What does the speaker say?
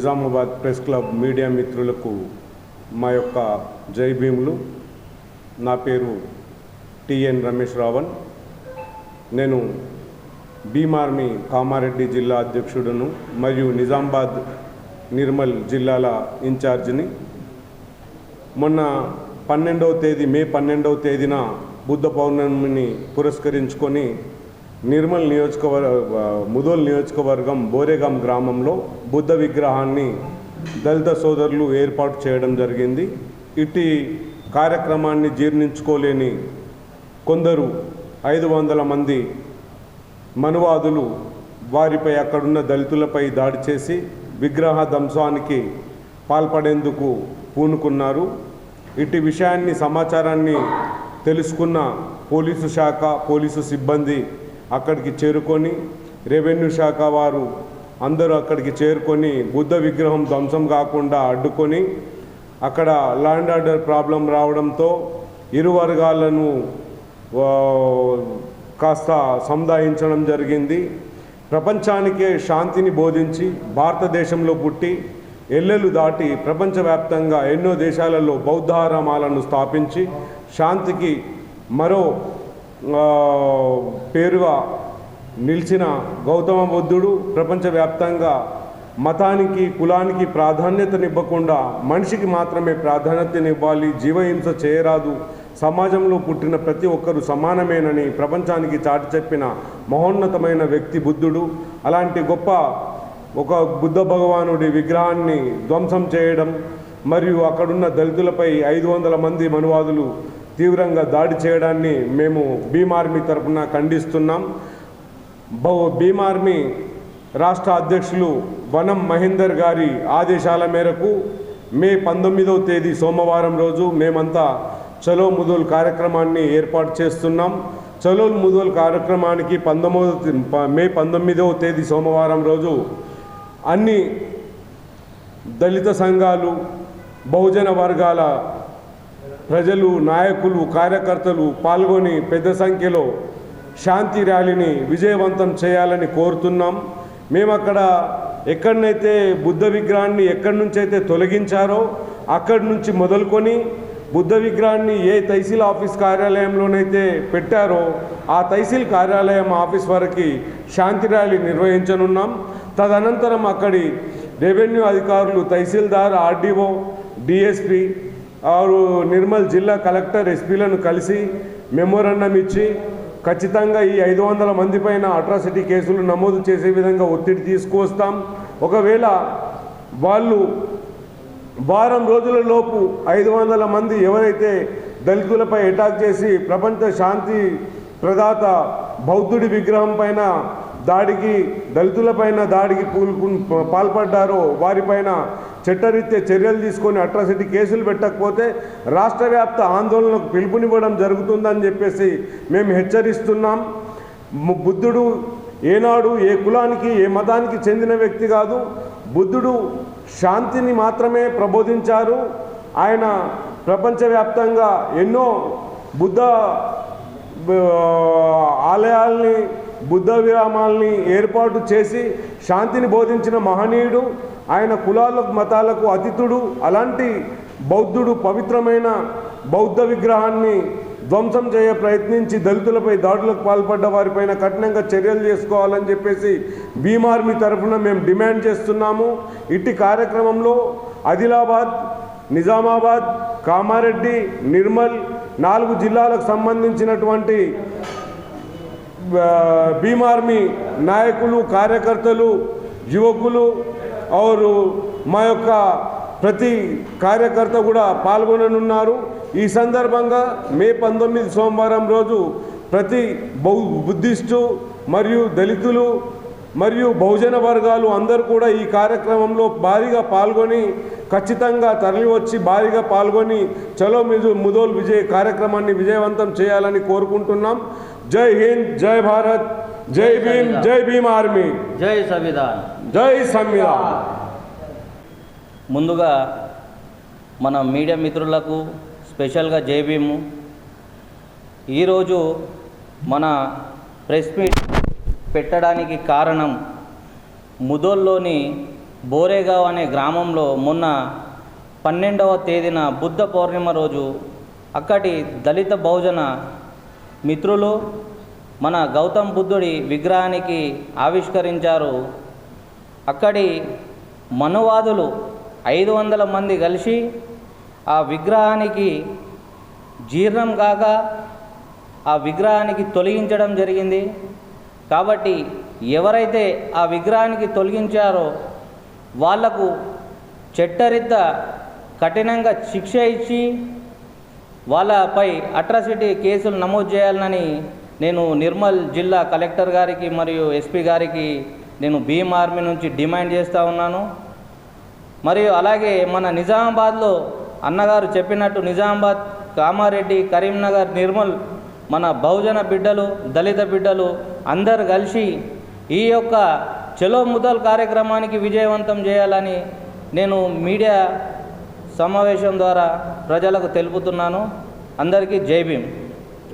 Nizamabad press club media మిత్రులకు మా యొక్క జై భీములు. నా పేరు టిఎన్ రమేష్ రావణ్. నేను భీమార్మి కామారెడ్డి జిల్లా అధ్యక్షుడును మరియు నిజామాబాద్ నిర్మల్ జిల్లాల ఇన్ఛార్జిని. మొన్న పన్నెండవ తేదీ మే పన్నెండవ తేదీన బుద్ధ పౌర్ణమిని పురస్కరించుకొని నిర్మల్ నియోజకవర్గ ముదోల్ నియోజకవర్గం బోరేగాం గ్రామంలో బుద్ధ విగ్రహాన్ని దళిత సోదరులు ఏర్పాటు చేయడం జరిగింది. ఇట్టి కార్యక్రమాన్ని జీర్ణించుకోలేని కొందరు ఐదు వందల మంది మనువాదులు వారిపై అక్కడున్న దళితులపై దాడి చేసి విగ్రహ ధ్వంసానికి పాల్పడేందుకు పూనుకున్నారు. ఇట్టి విషయాన్ని సమాచారాన్ని తెలుసుకున్న పోలీసు శాఖ పోలీసు సిబ్బంది అక్కడికి చేరుకొని రెవెన్యూ శాఖ వారు అందరూ అక్కడికి చేరుకొని బుద్ధ విగ్రహం ధ్వంసం కాకుండా అడ్డుకొని అక్కడ ల్యాండ్ ఆర్డర్ ప్రాబ్లం రావడంతో ఇరు వర్గాలను కాస్త సముదాయించడం జరిగింది. ప్రపంచానికే శాంతిని బోధించి భారతదేశంలో పుట్టి ఎల్లెలు దాటి ప్రపంచవ్యాప్తంగా ఎన్నో దేశాలలో బౌద్ధారామాలను స్థాపించి శాంతికి మరో పేరుగా నిలిచిన గౌతమ బుద్ధుడు ప్రపంచవ్యాప్తంగా మతానికి కులానికి ప్రాధాన్యతనివ్వకుండా మనిషికి మాత్రమే ప్రాధాన్యతనివ్వాలి జీవహింస చేయరాదు సమాజంలో పుట్టిన ప్రతి ఒక్కరూ సమానమేనని ప్రపంచానికి చాటి చెప్పిన మహోన్నతమైన వ్యక్తి బుద్ధుడు. అలాంటి గొప్ప ఒక బుద్ధ భగవానుడి విగ్రహాన్ని ధ్వంసం చేయడం మరియు అక్కడున్న దళితులపై ఐదు వందల మంది మనువాదులు తీవ్రంగా దాడి చేయడాన్ని మేము భీమ్ ఆర్మీ ఖండిస్తున్నాం. బహు భీమార్మీ ఆర్మీ రాష్ట్ర అధ్యక్షులు వనం మహేందర్ గారి ఆదేశాల మేరకు మే పంతొమ్మిదవ తేదీ సోమవారం రోజు మేమంతా చలో ముదోల్ కార్యక్రమాన్ని ఏర్పాటు చేస్తున్నాం. చలో ముదోల్ కార్యక్రమానికి పంతొమ్మిదవ మే పంతొమ్మిదవ తేదీ సోమవారం రోజు అన్ని దళిత సంఘాలు బహుజన వర్గాల ప్రజలు నాయకులు కార్యకర్తలు పాల్గొని పెద్ద సంఖ్యలో శాంతి ర్యాలీని విజయవంతం చేయాలని కోరుతున్నాం. మేము అక్కడ ఎక్కడనైతే బుద్ధ విగ్రహాన్ని ఎక్కడి నుంచి అయితే తొలగించారో అక్కడి నుంచి మొదలుకొని బుద్ధ విగ్రహాన్ని ఏ తహసీల్ ఆఫీస్ కార్యాలయంలోనైతే పెట్టారో ఆ తహసీల్ కార్యాలయం ఆఫీస్ వరకు శాంతి ర్యాలీ నిర్వహించనున్నాం. తదనంతరం అక్కడి రెవెన్యూ అధికారులు తహసీల్దార్ ఆర్డీఓ డిఎస్పి ఆరు నిర్మల్ జిల్లా కలెక్టర్ ఎస్పీలను కలిసి మెమోరండం ఇచ్చి ఖచ్చితంగా ఈ ఐదు వందల మంది పైన అట్రాసిటీ కేసులు నమోదు చేసే విధంగా ఒత్తిడి తీసుకువస్తాం. ఒకవేళ వాళ్ళు వారం రోజుల లోపు ఐదు వందల మంది ఎవరైతే దళితులపై అటాక్ చేసి ప్రపంచ శాంతి ప్రదాత బౌద్ధుడి విగ్రహం పైన దాడికి దళితులపైన దాడికి పూల్పు పాల్పడ్డారో వారిపైన చట్టరీత్యా చర్యలు తీసుకొని అట్రాసిటీ కేసులు పెట్టకపోతే రాష్ట్ర వ్యాప్త ఆందోళనకు పిలుపునివ్వడం జరుగుతుందని చెప్పేసి మేము హెచ్చరిస్తున్నాం. బుద్ధుడు ఏనాడు ఏ కులానికి ఏ మతానికి చెందిన వ్యక్తి కాదు. బుద్ధుడు శాంతిని మాత్రమే ప్రబోధించారు. ఆయన ప్రపంచవ్యాప్తంగా ఎన్నో బుద్ధ ఆలయాల్ని బుద్ధ విరామాల్ని ఏర్పాటు చేసి శాంతిని బోధించిన మహనీయుడు ఆయన కులాలకు మతాలకు అతిథుడు అలాంటి బౌద్ధుడు పవిత్రమైన బౌద్ధ విగ్రహాన్ని ధ్వంసం చేయ ప్రయత్నించి దళితులపై దాడులకు పాల్పడ్డ వారిపైన కఠినంగా చర్యలు చేసుకోవాలని చెప్పేసి భీమార్మీ తరఫున మేము డిమాండ్ చేస్తున్నాము. ఇట్టి కార్యక్రమంలో ఆదిలాబాద్ నిజామాబాద్ కామారెడ్డి నిర్మల్ నాలుగు జిల్లాలకు సంబంధించినటువంటి భీమ్ ఆర్మీ నాయకులు కార్యకర్తలు యువకులు అవరు మా యొక్క ప్రతి కార్యకర్త కూడా పాల్గొననున్నారు. ఈ సందర్భంగా మే పంతొమ్మిది సోమవారం రోజు ప్రతి బౌ బుద్ధిస్టు మరియు దళితులు మరియు బహుజన వర్గాలు అందరూ కూడా ఈ కార్యక్రమంలో భారీగా పాల్గొని ఖచ్చితంగా తరలివచ్చి భారీగా పాల్గొని చలో మిజు ముదోల్ విజయ్ కార్యక్రమాన్ని విజయవంతం చేయాలని కోరుకుంటున్నాం. జై హింద్ జై భారత్ జై భీమ్ జై భీమ్ ఆర్మీ జై సంవిధాన్ జై సంవిధాన్ ముందుగా మన మీడియా మిత్రులకు స్పెషల్గా జై భీము. ఈరోజు మన ప్రెస్ మీట్ పెట్టడానికి కారణం ముదోల్లోని బోరేగావ్ అనే గ్రామంలో మొన్న పన్నెండవ తేదీన బుద్ధ పౌర్ణిమ రోజు అక్కడి దళిత బహుజన మిత్రులు మన గౌతమ్ బుద్ధుడి విగ్రహానికి ఆవిష్కరించారు. అక్కడి మనువాదులు ఐదు వందల మంది కలిసి ఆ విగ్రహానికి జీర్ణం కాక ఆ విగ్రహానికి తొలగించడం జరిగింది. కాబట్టి ఎవరైతే ఆ విగ్రహానికి తొలగించారో వాళ్ళకు చట్టరీత కఠినంగా శిక్ష ఇచ్చి వాళ్ళపై అట్రాసిటీ కేసులు నమోదు చేయాలని నేను నిర్మల్ జిల్లా కలెక్టర్ గారికి మరియు ఎస్పీ గారికి నేను భీమ్ ఆర్మీ నుంచి డిమాండ్ చేస్తూ ఉన్నాను. మరియు అలాగే మన నిజామాబాద్లో అన్నగారు చెప్పినట్టు నిజామాబాద్ కామారెడ్డి కరీంనగర్ నిర్మల్ మన బహుజన బిడ్డలు దళిత బిడ్డలు అందరు కలిసి ఈ యొక్క చెలో ముదల్ కార్యక్రమానికి విజయవంతం చేయాలని నేను మీడియా సమావేశం ద్వారా ప్రజలకు తెలుపుతున్నాను. అందరికీ జై భీమ్.